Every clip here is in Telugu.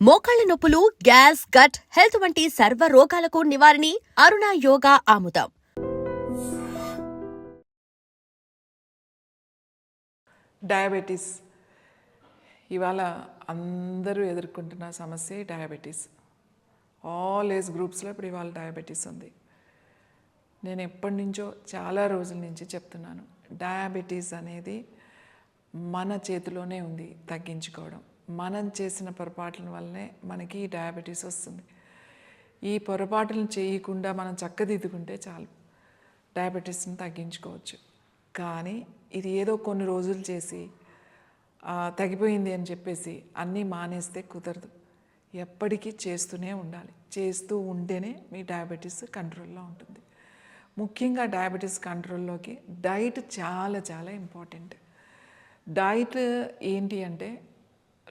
మోకాళ్ళ నొప్పులు గ్యాస్ గట్ హెల్త్ వంటి సర్వ రోగాలకు నివారణి అరుణ యోగా ఆముదం. డయాబెటీస్. ఇవాళ అందరూ ఎదుర్కొంటున్న సమస్య డయాబెటీస్. ఆల్ ఏజ్ గ్రూప్స్లో ఇప్పుడు ఇవాళ డయాబెటీస్ ఉంది. నేను ఎప్పటి నుంచో చాలా రోజుల నుంచి చెప్తున్నాను డయాబెటీస్ అనేది మన చేతిలోనే ఉంది తగ్గించుకోవడం. మనం చేసిన పొరపాట్ల వల్లనే మనకి ఈ డయాబెటీస్ వస్తుంది. ఈ పొరపాటులను చేయకుండా మనం చక్కదిద్దుకుంటే చాలు. డయాబెటీస్ని తగ్గించుకోవచ్చు. కానీ ఇది ఏదో కొన్ని రోజులు చేసి తగ్గిపోయింది అని చెప్పేసి అన్నీ మానేస్తే కుదరదు. ఎప్పటికీ చేస్తూనే ఉండాలి. చేస్తూ ఉంటేనే మీ డయాబెటీస్ కంట్రోల్లో ఉంటుంది. ముఖ్యంగా డయాబెటీస్ కంట్రోల్లోకి డైట్ చాలా చాలా ఇంపార్టెంట్. డైట్ ఏంటి అంటే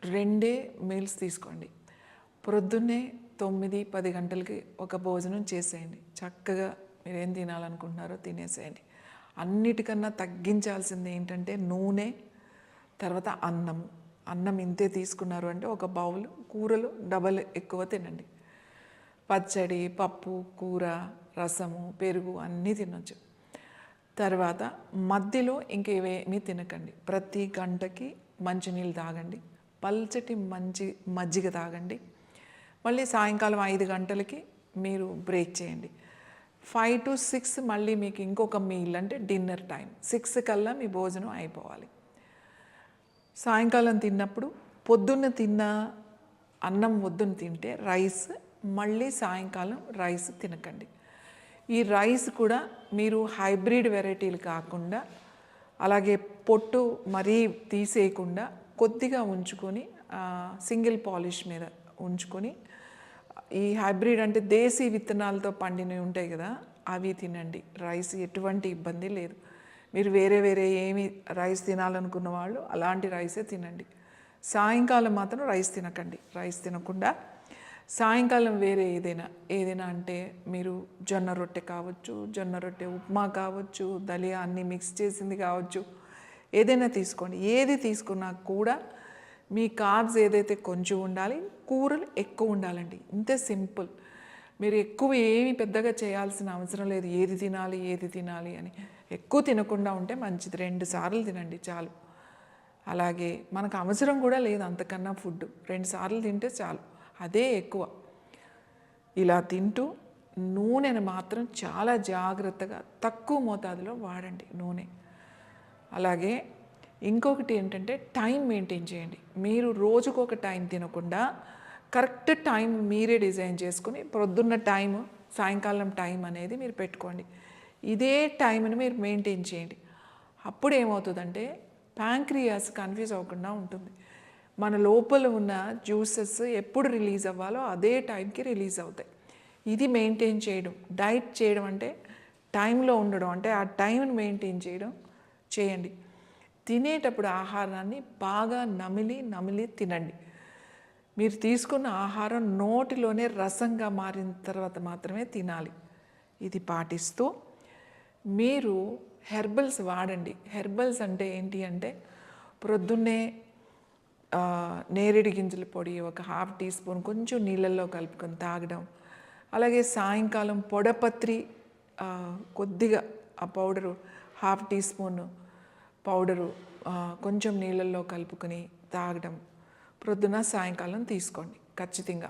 రెండే మీల్స్ తీసుకోండి. ప్రొద్దున్నే తొమ్మిది పది గంటలకి ఒక భోజనం చేసేయండి. చక్కగా మీరు ఏం తినాలనుకుంటున్నారో తినేసేయండి. అన్నిటికన్నా తగ్గించాల్సింది ఏంటంటే నూనె తర్వాత అన్నం. అన్నం ఇంతే తీసుకున్నారు అంటే ఒక బౌల్ కూరలు డబల్ ఎక్కువ తినండి. పచ్చడి పప్పు కూర రసము పెరుగు అన్నీ తినొచ్చు. తర్వాత మధ్యలో ఇంకేవేమీ తినకండి. ప్రతి గంటకి మంచినీళ్ళు తాగండి. పల్చటి మంచి మజ్జిగ తాగండి. మళ్ళీ సాయంకాలం ఐదు గంటలకి మీరు బ్రేక్ చేయండి. ఫైవ్ టు సిక్స్ మళ్ళీ మీకు ఇంకొక మీల్ అంటే డిన్నర్ టైం. సిక్స్ కల్లా మీ భోజనం అయిపోవాలి. సాయంకాలం తిన్నప్పుడు పొద్దున్న తిన్న అన్నం వద్దున తింటే రైస్ మళ్ళీ సాయంకాలం రైస్ తినకండి. ఈ రైస్ కూడా మీరు హైబ్రిడ్ వెరైటీలు కాకుండా అలాగే పొట్టు మరీ తీసేయకుండా కొద్దిగా ఉంచుకొని సింగిల్ పాలిష్ మీద ఉంచుకొని ఈ హైబ్రిడ్ అంటే దేశీ విత్తనాలతో పండినవి ఉంటాయి కదా అవి తినండి. రైస్ ఎటువంటి ఇబ్బంది లేదు. మీరు వేరే వేరే ఏమి రైస్ తినాలనుకున్న వాళ్ళు అలాంటి రైసే తినండి. సాయంకాలం మాత్రం రైస్ తినకండి. రైస్ తినకుండా సాయంకాలం వేరే ఏదైనా ఏదైనా అంటే మీరు జొన్న రొట్టె కావచ్చు జొన్న రొట్టె ఉప్మా కావచ్చు దలియా అన్నీ మిక్స్ చేసింది కావచ్చు ఏదైనా తీసుకోండి. ఏది తీసుకున్నా కూడా మీ కార్బ్స్ ఏదైతే కొంచెం ఉండాలి కూరలు ఎక్కువ ఉండాలండి. ఇంతే సింపుల్. మీరు ఎక్కువ ఏమి పెద్దగా చేయాల్సిన అవసరం లేదు. ఏది తినాలి ఏది తినాలి అని. ఎక్కువ తినకుండా ఉంటే మంచిది. రెండు సార్లు తినండి చాలు. అలాగే మనకు అవసరం కూడా లేదు అంతకన్నా ఫుడ్ రెండు సార్లు తింటే చాలు. అదే ఎక్కువ. ఇలా తింటూ నూనెను మాత్రం చాలా జాగ్రత్తగా తక్కువ మోతాదులో వాడండి నూనె. అలాగే ఇంకొకటి ఏంటంటే టైం మెయింటైన్ చేయండి. మీరు రోజుకు ఒక టైం తినకుండా కరెక్ట్ టైం మీరే డిజైన్ చేసుకుని ప్రొద్దున్న టైం సాయంకాలం టైం అనేది మీరు పెట్టుకోండి. ఇదే టైంని మీరు మెయింటైన్ చేయండి. అప్పుడు ఏమవుతుందంటే ప్యాంక్రియాస్ కన్ఫ్యూజ్ అవ్వకుండా ఉంటుంది. మన లోపల ఉన్న జ్యూసెస్ ఎప్పుడు రిలీజ్ అవ్వాలో అదే టైంకి రిలీజ్ అవుతాయి. ఇది మెయింటైన్ చేయడం డైట్ చేయడం అంటే టైంలో ఉండడం అంటే ఆ టైంని మెయింటైన్ చేయడం చేయండి. తినేటప్పుడు ఆహారాన్ని బాగా నమిలి నమిలి తినండి. మీరు తీసుకున్న ఆహారం నోటిలోనే రసంగా మారిన తర్వాత మాత్రమే తినాలి. ఇది పాటిస్తూ మీరు హెర్బల్స్ వాడండి. హెర్బల్స్ అంటే ఏంటి అంటే ప్రొద్దున్నే నేరేడు గింజల పొడి ఒక హాఫ్ టీ స్పూన్ కొంచెం నీళ్ళల్లో కలుపుకొని తాగడం. అలాగే సాయంకాలం పొడపత్రి కొద్దిగా ఆ powder half teaspoon powder కొంచెం నీళ్ళల్లో కలుపుకొని తాగడం. ప్రొద్దున సాయంకాలం తీసుకోండి ఖచ్చితంగా.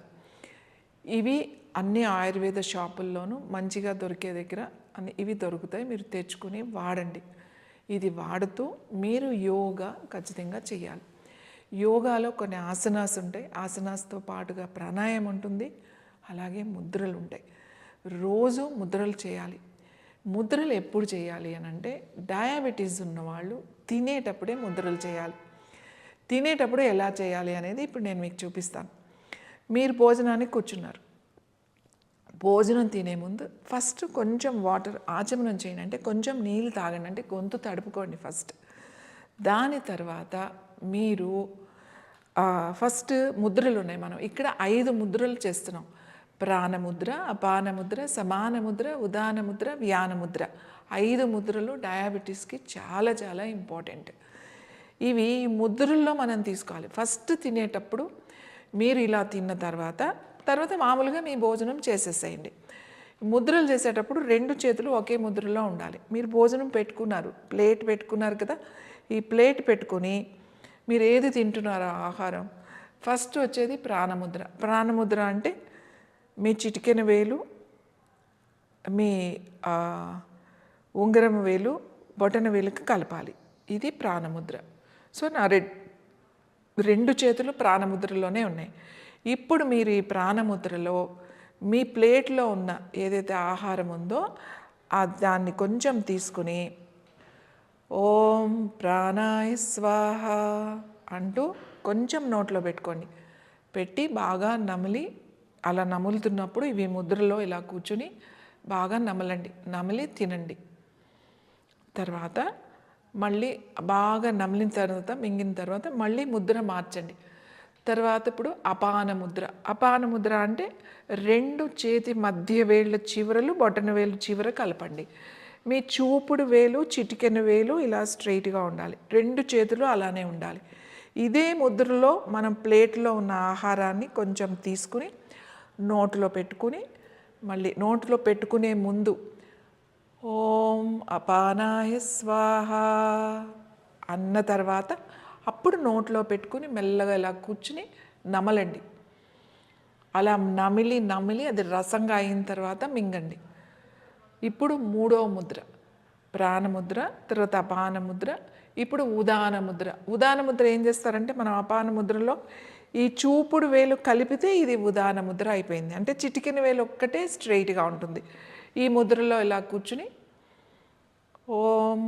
ఇవి అన్ని ఆయుర్వేద షాపుల్లోనూ మంచిగా దొరికే దగ్గర అన్ని ఇవి దొరుకుతాయి మీరు తెచ్చుకుని వాడండి. ఇది వాడుతూ మీరు యోగా ఖచ్చితంగా చేయాలి యోగాలో కొన్ని ఆసనాస్ ఉంటాయి ఆసనాస్తో పాటుగా ప్రాణాయామం ఉంటుంది అలాగే ముద్రలు ఉంటాయి. రోజు ముద్రలు చేయాలి. ముద్రలు ఎప్పుడు చేయాలి అని అంటే డయాబెటీస్ ఉన్నవాళ్ళు తినేటప్పుడే ముద్రలు చేయాలి. తినేటప్పుడు ఎలా చేయాలి అనేది ఇప్పుడు నేను మీకు చూపిస్తాను. మీరు భోజనానికి కూర్చున్నారు. భోజనం తినే ముందు ఫస్ట్ కొంచెం వాటర్ ఆచమనం చేయండి. అంటే కొంచెం నీళ్ళు తాగండి. అంటే గొంతు తడుపుకోండి ఫస్ట్. దాని తర్వాత మీరు ఫస్ట్ ముద్రలు ఉన్నాయి మనం. ఇక్కడ ఐదు ముద్రలు చేస్తున్నాం. ప్రాణముద్ర అపానముద్ర సమానముద్ర సమాన ముద్ర ఐదు ముద్రలు డయాబెటీస్కి చాలా చాలా ఇంపార్టెంట్. ఇవి ముద్రల్లో మనం తీసుకోవాలి. ఫస్ట్ తినేటప్పుడు మీరు ఇలా తిన్న తర్వాత తర్వాత మామూలుగా మీ భోజనం చేసేసేయండి. ముద్రలు చేసేటప్పుడు రెండు చేతులు ఒకే ముద్రలో ఉండాలి. మీరు భోజనం పెట్టుకున్నారు ప్లేట్ పెట్టుకున్నారు కదా ఈ ప్లేట్ పెట్టుకొని మీరు ఏది తింటున్నారో ఆహారం ఫస్ట్ వచ్చేది ప్రాణముద్ర. ప్రాణముద్ర అంటే మీ చిటికెన వేలు మీ ఉంగరం వేలు బొటన వేలుకి కలపాలి. ఇది ప్రాణముద్ర. సో నా రెడ్ రెండు చేతులు ప్రాణముద్రలోనే ఉన్నాయి. ఇప్పుడు మీరు ఈ ప్రాణముద్రలో మీ ప్లేట్లో ఉన్న ఏదైతే ఆహారం ఉందో ఆ దాన్ని కొంచెం తీసుకుని ఓం ప్రాణాయ స్వాహ అంటూ కొంచెం నోట్లో పెట్టుకోండి. పెట్టి బాగా నమిలి అలా నములుతున్నప్పుడు ఇవి ముద్రలో ఇలా కూర్చుని బాగా నమలండి. నమిలి తినండి. తర్వాత మళ్ళీ బాగా నమిలిన తర్వాత మింగిన తర్వాత మళ్ళీ ముద్ర మార్చండి. తర్వాత ఇప్పుడు అపాన ముద్ర. అపాన ముద్ర అంటే రెండు చేతి మధ్య వేళ్ళ చివరలు బొటన వేలు చివర కలపండి. మీ చూపుడు వేలు చిటికెన వేలు ఇలా స్ట్రైట్గా ఉండాలి. రెండు చేతులు అలానే ఉండాలి. ఇదే ముద్రలో మనం ప్లేట్లో ఉన్న ఆహారాన్ని కొంచెం తీసుకుని నోట్లో పెట్టుకుని మళ్ళీ నోట్లో పెట్టుకునే ముందు ఓం అపానాయ స్వాహ అన్న తర్వాత అప్పుడు నోట్లో పెట్టుకుని మెల్లగా ఇలా కూర్చుని నమలండి. అలా నమిలి నమిలి అది రసంగా అయిన తర్వాత మింగండి. ఇప్పుడు మూడో ముద్ర ప్రాణముద్ర తర్వాత అపాన ముద్ర ఇప్పుడు ఉదాన ముద్ర. ఉదాన ముద్ర ఏం చేస్తారంటే మనం అపాన ముద్రలో ఈ చూపుడు వేలు కలిపితే ఇది ఉదాన ముద్ర అయిపోయింది. అంటే చిటికిన వేలు ఒక్కటే స్ట్రైట్గా ఉంటుంది. ఈ ముద్రలో ఇలా కూర్చుని ఓం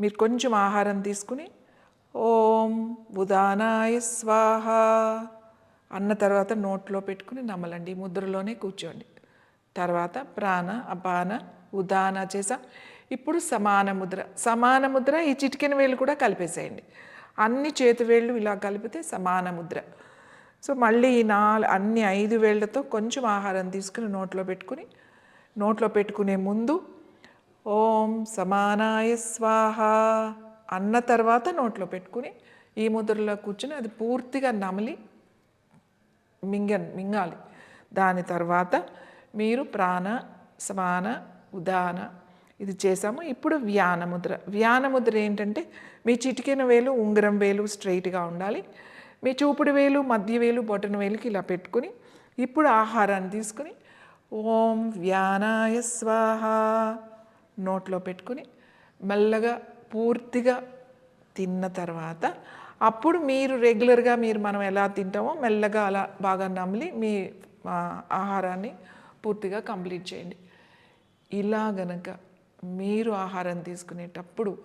మీరు కొంచెం ఆహారం తీసుకుని ఓం ఉదానాయ స్వాహ అన్న తర్వాత నోట్లో పెట్టుకుని నమ్మలండి ఈ ముద్రలోనే కూర్చోండి. తర్వాత ప్రాణ అపాన ఉదాన చేసాం. ఇప్పుడు సమాన ముద్ర. సమాన ముద్ర ఈ చిటికెన వేలు కూడా కలిపేసేయండి. అన్ని చేతి వేళ్ళు ఇలా కలిపితే సమాన ముద్ర. సో మళ్ళీ ఈ నాలుగు అన్ని ఐదు వేళ్ళతో కొంచెం ఆహారం తీసుకుని నోట్లో పెట్టుకుని నోట్లో పెట్టుకునే ముందు ఓం సమానాయ స్వాహ అన్న తర్వాత నోట్లో పెట్టుకుని ఈ ముద్రలో కూర్చుని అది పూర్తిగా నమిలి మింగ మింగాలి. దాని తర్వాత మీరు ప్రాణ సమాన ఉదాన ఇది చేసాము ఇప్పుడు వ్యానముద్ర. వ్యానముద్ర ఏంటంటే మీ చిటికెన వేలు ఉంగరం వేలు స్ట్రైట్గా ఉండాలి. మీ చూపుడు వేలు మధ్య వేలు బొటన వేలుకి ఇలా పెట్టుకుని ఇప్పుడు ఆహారాన్ని తీసుకుని ఓం వ్యానాయ స్వాహ నోట్లో పెట్టుకుని మెల్లగా పూర్తిగా తిన్న తర్వాత అప్పుడు మీరు రెగ్యులర్గా మీరు మనం ఎలా తింటామో మెల్లగా అలా బాగా నమిలి మీ ఆహారాన్ని పూర్తిగా కంప్లీట్ చేయండి. ఇలా గనక మీరు ఆహారం తీసుకునేటప్పుడు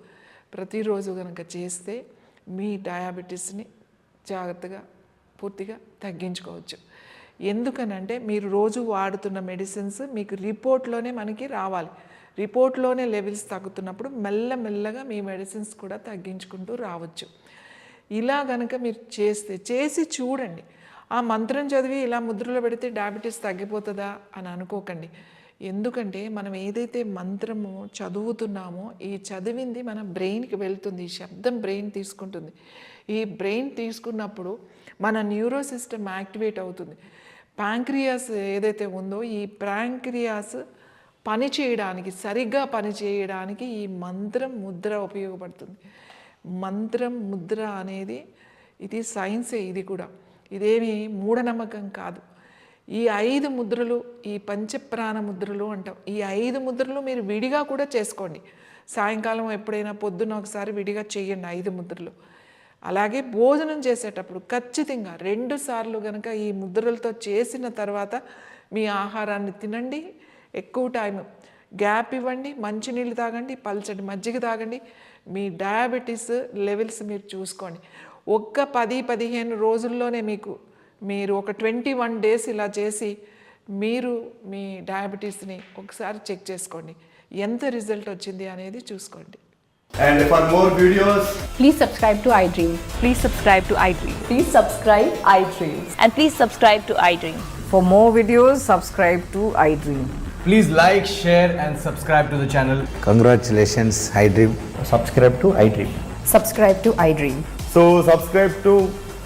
ప్రతిరోజు కనుక చేస్తే మీ డయాబెటీస్ని జాగ్రత్తగా పూర్తిగా తగ్గించుకోవచ్చు. ఎందుకనంటే మీరు రోజు వాడుతున్న మెడిసిన్స్ మీకు రిపోర్ట్లోనే మనకి రావాలి. రిపోర్ట్లోనే లెవెల్స్ తగ్గుతున్నప్పుడు మెల్లమెల్లగా మీ మెడిసిన్స్ కూడా తగ్గించుకుంటూ రావచ్చు. ఇలా గనక మీరు చేస్తే చేసి చూడండి. ఆ మంత్రం చదివి ఇలా ముద్రలో పెడితే డయాబెటీస్ తగ్గిపోతుందా అని అనుకోకండి. ఎందుకంటే మనం ఏదైతే మంత్రము చదువుతున్నామో ఈ చదివింది మన బ్రెయిన్కి వెళ్తుంది ఈ శబ్దం బ్రెయిన్ తీసుకుంటుంది. ఈ బ్రెయిన్ తీసుకున్నప్పుడు మన న్యూరో సిస్టమ్ యాక్టివేట్ అవుతుంది. ప్యాంక్రియాస్ ఏదైతే ఉందో ఈ ప్యాంక్రియాస్ పని చేయడానికి సరిగ్గా పని చేయడానికి ఈ మంత్రం ముద్ర ఉపయోగపడుతుంది. మంత్రం ముద్ర అనేది ఇది సైన్సే ఇది కూడా. ఇదేమి మూఢనమ్మకం కాదు. ఈ ఐదు ముద్రలు ఈ పంచప్రాణ ముద్రలు అంటాం. ఈ ఐదు ముద్రలు మీరు విడిగా కూడా చేసుకోండి. సాయంకాలం ఎప్పుడైనా పొద్దున ఒకసారి విడిగా చేయండి ఐదు ముద్రలు. అలాగే భోజనం చేసేటప్పుడు ఖచ్చితంగా రెండు సార్లు కనుక ఈ ముద్రలతో చేసిన తర్వాత మీ ఆహారాన్ని తినండి. ఎక్కువ టైం గ్యాప్ ఇవ్వండి మంచినీళ్ళు తాగండి పల్చడి మజ్జిగ తాగండి. మీ డయాబెటీస్ లెవెల్స్ మీరు చూసుకోండి. ఒక్క పది పదిహేను రోజుల్లోనే మీకు మీరు ఒక ట్వంటీ వన్ డేస్ ఇలా చేసి మీరు మీ డయాబెటీస్ని ఒకసారి చెక్ చేసుకోండి ఎంత రిజల్ట్ వచ్చింది అనేది చూసుకోండి And for more videos, Please subscribe to iDream. Please subscribe to iDream. Please subscribe iDreams. And please subscribe to iDream. For more videos, subscribe to iDream. Please like, share, and subscribe to the channel. Congratulations, iDream. subscribe to iDream. Subscribe to iDream. so subscribe to